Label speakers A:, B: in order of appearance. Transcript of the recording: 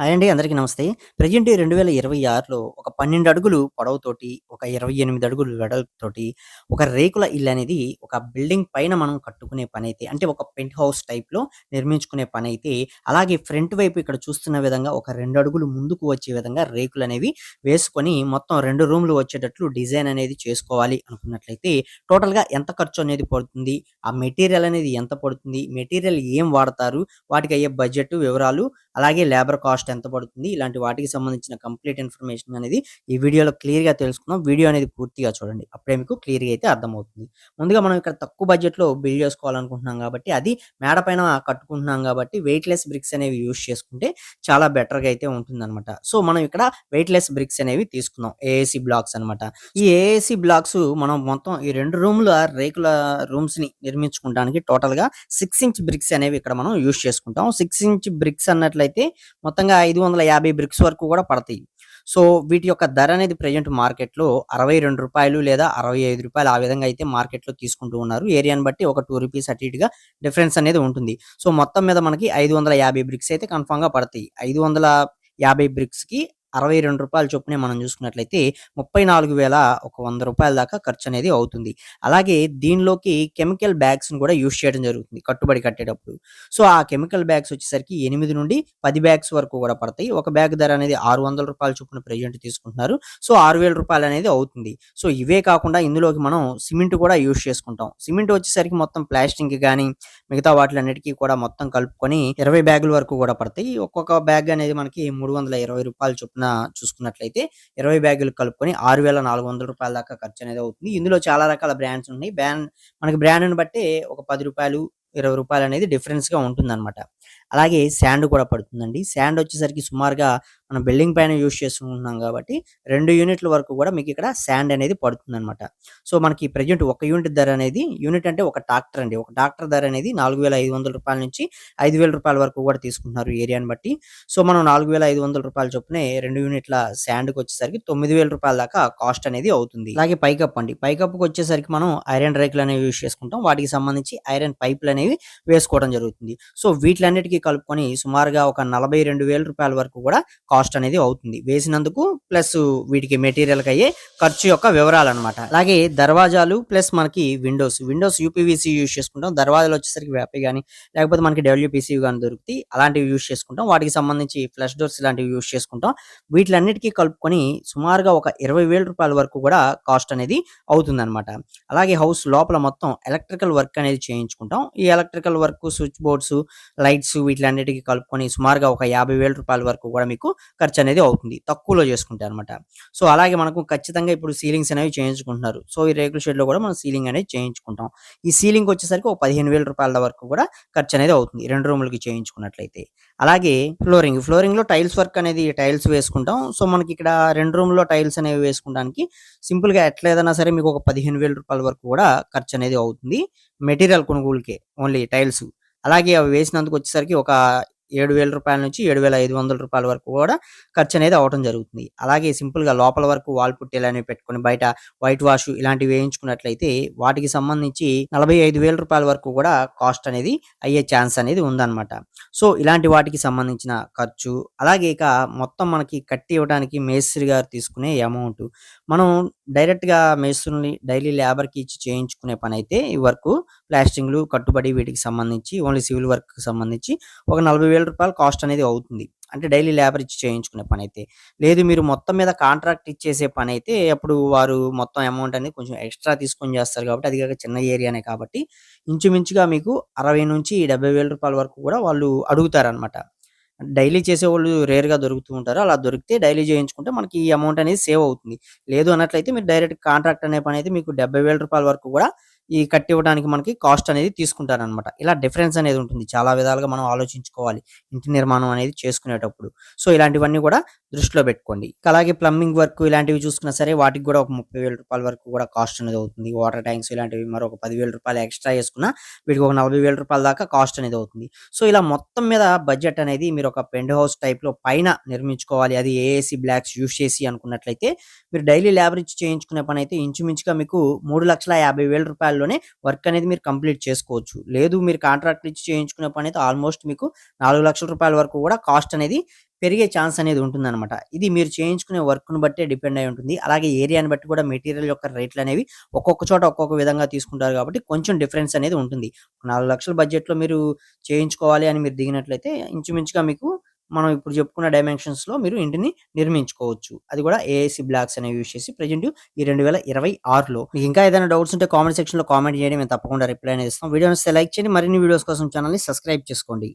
A: Hi అండి అందరికీ నమస్తే. ప్రెజెంట్ 2026లో ఒక 12 అడుగులు పొడవుతోటి, ఒక 28 అడుగులు వెడల్పుతోటి, ఒక రేకుల ఇల్లు అనేది ఒక బిల్డింగ్ పైన మనం కట్టుకునే పని అయితే అంటే ఒక పెంట్ హౌస్ టైప్‌లో నిర్మించుకునే పని అయితే అలాగే ఫ్రంట్ వైపు ఇక్కడ చూస్తున్న విధంగా ఒక రెండు అడుగులు ముందుకు వచ్చే విధంగా రేకులు అనేవి వేసుకొని మొత్తం రెండు రూమ్‌లు వచ్చేటట్లు డిజైన్ అనేది చేసుకోవాలి అనుకున్నట్లయితే టోటల్‌గా ఎంత ఖర్చు అనేది పడుతుంది? ఆ మెటీరియల్ అనేది ఎంత పడుతుంది? మెటీరియల్ ఏం వాడతారు? వాటికి అయ్యే బడ్జెట్ వివరాలు అలాగే లేబర్ కాస్ట్ ఎంత పడుతుంది? ఇలాంటి వాటికి సంబంధించిన కంప్లీట్ ఇన్ఫర్మేషన్ అనేది ఈ వీడియోలో క్లియర్‌గా తెలుసుకుందాం. వీడియో అనేది పూర్తిగా చూడండి. అప్పుడే మీకు క్లియర్‌గా అయితే అర్థమవుతుంది. ముందుగా మనం ఇక్కడ తక్కువ బడ్జెట్‌లో బిల్డ్ చేసుకోవాలనుకుంటున్నాం కాబట్టి అది మేడ పైన కట్టుకుంటున్నాం కాబట్టి వెయిట్‌లెస్ బ్రిక్స్ అనేవి యూజ్ చేసుకుంటే చాలా బెటర్‌గా అయితే ఉంటుందన్నమాట. సో, మనం ఇక్కడ వెయిట్‌లెస్ బ్రిక్స్ అనేవి తీసుకుందాం. ఏఏసీ బ్లాక్స్ అన్నమాట. ఈ ఏఏసీ బ్లాక్స్ మనం మొత్తం ఈ రెండు రూమ్‌ల రేకుల రూమ్స్‌ని నిర్మించుకోవడానికి టోటల్‌గా సిక్స్ ఇంచ్ బ్రిక్స్ అనేవి ఇక్కడ మనం యూజ్ చేసుకుంటాం. సిక్స్ ఇంచ్ బ్రిక్స్ అన్నట్లయితే మొత్తంగా 550 బ్రిక్స్ వరకు కూడా పడతాయి. సో, వీటి యొక్క ధర అనేది ప్రెజెంట్ మార్కెట్‌లో రూ. 62 లేదా అరవై ఐదు రూపాయలు ఆ విధంగా అయితే మార్కెట్‌లో తీసుకుంటూ ఉన్నారు. ఏరియాని బట్టి ఒక టూ రూపీస్ అటు ఇటుగా డిఫరెన్స్ అనేది ఉంటుంది. సో, మొత్తం మీద మనకి 550 బ్రిక్స్ అయితే కన్ఫామ్గా పడతాయి. 550 బ్రిక్స్‌కి అరవై రెండు రూపాయల చొప్పునే మనం చూసుకున్నట్లయితే ముప్పై నాలుగు వేల ఒక వంద రూపాయల దాకా ఖర్చు అనేది అవుతుంది. అలాగే దీనిలోకి కెమికల్ బ్యాగ్స్‌ని కూడా యూజ్ చేయడం జరుగుతుంది కట్టుబడి కట్టేటప్పుడు. సో, ఆ కెమికల్ బ్యాగ్స్ వచ్చేసరికి 8-10 బ్యాగ్స్ వరకు కూడా పడతాయి. ఒక బ్యాగ్ ధర అనేది ఆరు వందల రూపాయల చొప్పున ప్రెజెంట్ తీసుకుంటున్నారు. సో, ఆరు వేల రూపాయలు అనేది అవుతుంది. సో, ఇవే కాకుండా ఇందులోకి మనం సిమెంట్ కూడా యూజ్ చేసుకుంటాం. సిమెంట్ వచ్చేసరికి మొత్తం ప్లాస్టింగ్ కానీ మిగతా వాటిలన్నిటికీ కూడా మొత్తం కలుపుకొని 20 బ్యాగుల వరకు కూడా పడతాయి. ఒక్కొక్క బ్యాగ్ అనేది మనకి మూడు వందల ఇరవై రూపాయల చొప్పున చూసుకున్నట్లయితే 20 బ్యాగులు కలుపుకొని ఆరు వేల నాలుగు వందల రూపాయల దాకా ఖర్చు అనేది అవుతుంది. ఇందులో చాలా రకాల బ్రాండ్స్ ఉన్నాయి. బ్రాండ్ మనకి బ్రాండ్‌ని బట్టి ఒక పది రూపాయలు ఇరవై రూపాయలు అనేది డిఫరెన్స్‌గా ఉంటుందన్నమాట. అలాగే శాండ్ కూడా పడుతుందండి. శాండ్ వచ్చేసరికి సుమారుగా మనం బిల్డింగ్ పైన యూజ్ చేసుకుంటున్నాం కాబట్టి రెండు యూనిట్ల వరకు కూడా మీకు ఇక్కడ శాండ్ అనేది పడుతుందన్నమాట. సో, మనకి ప్రెజెంట్ ఒక యూనిట్ ధర అనేది యూనిట్ అంటే ఒక ట్రాక్టర్ అండి. ఒక ట్రాక్టర్ ధర అనేది నాలుగు రూపాయల నుంచి ఐదు వేల రూపాయల వరకు కూడా తీసుకుంటున్నారు ఏరియాని బట్టి. సో, మనం రూ. 4,500 చొప్పునే 2 యూనిట్ల శాండ్కి వచ్చేసరికి తొమ్మిది వేల రూపాయల దాకా కాస్ట్ అనేది అవుతుంది. అలాగే పైకప్ అండి. పైకప్కి వచ్చేసరికి మనం ఐరన్ రేకులు అనేవి యూజ్ చేసుకుంటాం. వాటికి సంబంధించి ఐరన్ పైపులు అనేవి వేసుకోవడం జరుగుతుంది. సో, వీటిలన్నిటికీ కలుపుకొని సుమారుగా ఒక నలభై రూపాయల వరకు కూడా కాస్ట్ అనేది అవుతుంది. వేసినందుకు ప్లస్ వీటికి మెటీరియల్‌కి అయ్యే ఖర్చు యొక్క వివరాలు అనమాట అలాగే దర్వాజాలు ప్లస్ మనకి విండోస్. విండోస్ యూపీవీసీ యూజ్ చేసుకుంటాం. దర్వాజాలు వచ్చేసరికి వ్యాపీ కానీ లేకపోతే మనకి డబ్ల్యూపీసీ కానీ దొరుకుతాయి. అలాంటివి యూజ్ చేసుకుంటాం. వాటికి సంబంధించి ఫ్లష్ డోర్స్ ఇలాంటివి యూజ్ చేసుకుంటాం. వీటిలన్నిటికీ కలుపుకొని సుమారుగా ఒక ఇరవై వేల రూపాయల వరకు కూడా కాస్ట్ అనేది అవుతుందన్నమాట. అలాగే హౌస్ లోపల మొత్తం ఎలక్ట్రికల్ వర్క్ అనేది చేయించుకుంటాం. ఈ electrical work switch boards, lights వీటిలన్నిటికీ కలుపుకొని సుమారుగా ఒక యాభై వేల రూపాయల వరకు కూడా మీకు ఖర్చు అనేది అవుతుంది. తక్కువలో చేసుకుంటే అన్నమాట. సో, అలాగే మనకు ఖచ్చితంగా ఇప్పుడు సీలింగ్స్ అనేవి చేయించుకుంటున్నారు. సో, ఈ రేకుల షెడ్‌లో కూడా మనం సీలింగ్ అనేది చేయించుకుంటాం. ఈ సీలింగ్ వచ్చేసరికి ఒక పదిహేను వేల రూపాయల వరకు కూడా ఖర్చు అనేది అవుతుంది. రెండు రూములకి చేయించుకున్నట్లయితే. అలాగే ఫ్లోరింగ్. ఫ్లోరింగ్‌లో టైల్స్ వర్క్ అనేది టైల్స్ వేసుకుంటాం. సో, మనకి ఇక్కడ రెండు రూమ్‌లో టైల్స్ అనేవి వేసుకోవడానికి సింపుల్‌గా ఎట్లేదన్నా సరే మీకు ఒక పదిహేను వేల రూపాయల వరకు కూడా ఖర్చు అనేది అవుతుంది. మెటీరియల్ కొనుగోలుకే ఓన్లీ టైల్స్. అలాగే అవి వేసినందుకు వచ్చేసరికి ఒక ఏడు వేల రూపాయల నుంచి ఏడు వేల ఐదు వందల రూపాయల వరకు కూడా ఖర్చు అనేది అవ్వటం జరుగుతుంది. అలాగే సింపుల్‌గా లోపల వరకు వాల్ పుట్టీలనేవి పెట్టుకొని బయట వైట్ వాష్ ఇలాంటివి వేయించుకున్నట్లయితే వాటికి సంబంధించి నలభై ఐదు వేల రూపాయల వరకు కూడా కాస్ట్ అనేది అయ్యే ఛాన్స్ అనేది ఉందన్నమాట. సో, ఇలాంటి వాటికి సంబంధించిన ఖర్చు అలాగే ఇక మొత్తం మనకి కట్టి ఇవ్వడానికి మేస్త్రి గారు తీసుకునే అమౌంట్. మనం డైరెక్ట్‌గా మేస్త్రుల్ని డైలీ లేబర్‌కి ఇచ్చి చేయించుకునే పని అయితే ఈ వర్క్ ప్లాస్టింగ్‌లు, కట్టుబడి వీటికి సంబంధించి ఓన్లీ సివిల్ వర్క్‌కి సంబంధించి ఒక నలభై వేల రూపాయలు కాస్ట్ అనేది అవుతుంది. అంటే డైలీ లేబర్ ఇచ్చి చేయించుకునే పనైతే. లేదు మీరు మొత్తం మీద కాంట్రాక్ట్ ఇచ్చేసే పనైతే అప్పుడు వారు మొత్తం అమౌంట్ అనేది కొంచెం ఎక్స్‌ట్రా తీసుకొని చేస్తారు కాబట్టి అది కాక చిన్న ఏరియానే కాబట్టి ఇంచుమించుగా మీకు అరవై నుంచి డెబ్బై వేల రూపాయల వరకు కూడా వాళ్ళు అడుగుతారనమాట డైలీ చేసేవాళ్ళు రేర్‌గా దొరుకుతూ ఉంటారు. అలా దొరికితే డైలీ చేయించుకుంటే మనకి ఈ అమౌంట్ అనేది సేవ్ అవుతుంది. లేదు అన్నట్లయితే మీరు డైరెక్ట్ కాంట్రాక్ట్ అనే పని అయితే మీకు డెబ్భై వేల రూపాయల వరకు కూడా ఈ కట్టివ్వడానికి మనకి కాస్ట్ అనేది తీసుకుంటారనమాట ఇలా డిఫరెన్స్ అనేది ఉంటుంది. చాలా విధాలుగా మనం ఆలోచించుకోవాలి. ఇంటి నిర్మాణం అనేది చేసుకునేటప్పుడు. సో, ఇలాంటివన్నీ కూడా దృష్టిలో పెట్టుకోండి. అలాగే ప్లంబింగ్ వర్క్ ఇలాంటివి చూసుకున్నా సరే వాటికి కూడా ఒక ముప్పై వేల రూపాయల వరకు కూడా కాస్ట్ అనేది అవుతుంది. వాటర్ ట్యాంక్స్ ఇలాంటివి మరొక పదివేల రూపాయలు ఎక్స్‌ట్రా యేసుకున్నా వీటికి ఒక నలభై వేల రూపాయల దాకా కాస్ట్ అనేది అవుతుంది. సో, ఇలా మొత్తం మీద బడ్జెట్ అనేది మీరు ఒక పెండ్ హౌస్ టైప్‌లో పైన నిర్మించుకోవాలి. అది ఏఏసీ బ్లాక్స్ యూస్ చేసి అనుకున్నట్లయితే మీరు డైలీ లేబర్ ఇచ్చి చేయించుకునే అయితే ఇంచుమించుగా మీకు మూడు లక్షల యాభై వేల రూపాయలు లోనే వర్క్ అనేది మీరు కంప్లీట్ చేసుకోవచ్చు. లేదు మీరు కాంట్రాక్ట్ ఇచ్చి చేయించుకునే అయితే ఆల్మోస్ట్ మీకు నాలుగు లక్షల రూపాయల వరకు కూడా కాస్ట్ అనేది పెరిగే ఛాన్స్ అనేది ఉంటుందన్నమాట. ఇది మీరు చేయించుకునే వర్క్‌ని బట్టే డిపెండ్ అయి ఉంటుంది. అలాగే ఏరియాని బట్టి కూడా మెటీరియల్ యొక్క రేట్లు అనేవి ఒక్కొక్క చోట ఒక్కొక్క విధంగా తీసుకుంటారు కాబట్టి కొంచెం డిఫరెన్స్ అనేది ఉంటుంది. నాలుగు లక్షల బడ్జెట్‌లో మీరు చేయించుకోవాలి అని మీరు దిగినట్లయితే ఇంచుమించుగా మీకు మనం ఇప్పుడు చెప్పుకున్న డైమెన్షన్స్‌లో మీరు ఇంటిని నిర్మించుకోవచ్చు. అది కూడా ఏఐసి బ్లాక్స్ అనేవి యూజ్ చేసి ప్రెజెంట్ ఈ 2026లో. మీకు ఇంకా ఏదైనా డౌట్స్ ఉంటే కామెంట్ సెక్షన్‌లో కామెంట్ చేయండి. మేము తప్పకుండా రిప్లై అనేది ఇస్తాం. వీడియో లైక్ చేయండి. మరిన్ని వీడియోస్ కోసం ఛానల్ని సబ్స్క్రైబ్ చేసుకోండి.